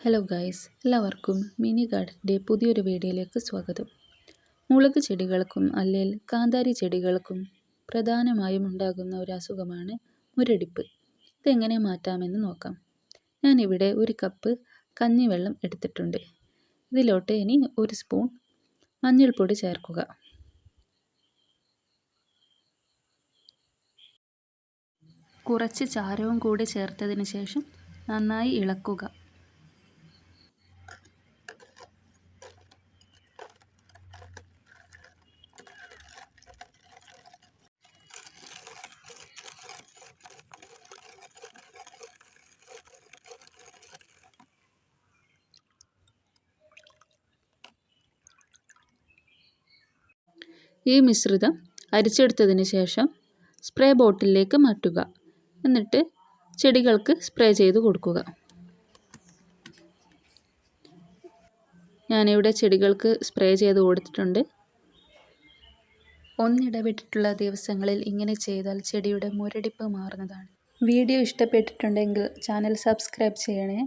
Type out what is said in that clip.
Hello guys എല്ലാവർക്കും mini ഗാർഡന്റെ പുതിയൊരു വീഡിയോയിലേക്ക് സ്വാഗതം. മുളക് ചെടികൾക്കും അല്ലെങ്കിൽ കാന്താരി ചെടികൾക്കും പ്രധാനമായും ഉണ്ടാകുന്ന ഒരു അസുഖമാണ് മുരടിപ്പ്. ഇതെങ്ങനെ മാറ്റാമെന്ന് നോക്കാം. ഞാനിവിടെ ഒരു കപ്പ് കഞ്ഞിവെള്ളം എടുത്തിട്ടുണ്ട്. ഇതിലോട്ട് ഇനി ഒരു സ്പൂൺ മഞ്ഞൾപ്പൊടി ചേർക്കുക. കുറച്ച് ചാരവും കൂടി ചേർത്തതിന് ശേഷം നന്നായി ഇളക്കുക. ഈ മിശ്രിതം അരിച്ചെടുത്തതിന് ശേഷം സ്പ്രേ ബോട്ടിലേക്ക് മാറ്റുക. എന്നിട്ട് ചെടികൾക്ക് സ്പ്രേ ചെയ്ത് കൊടുക്കുക. ഞാനിവിടെ ചെടികൾക്ക് സ്പ്രേ ചെയ്ത് കൊടുത്തിട്ടുണ്ട്. ഒന്നിടവിട്ടിട്ടുള്ള ദിവസങ്ങളിൽ ഇങ്ങനെ ചെയ്താൽ ചെടിയുടെ മുരടിപ്പ് മാറുന്നതാണ്. വീഡിയോ ഇഷ്ടപ്പെട്ടിട്ടുണ്ടെങ്കിൽ ചാനൽ സബ്സ്ക്രൈബ് ചെയ്യണേ.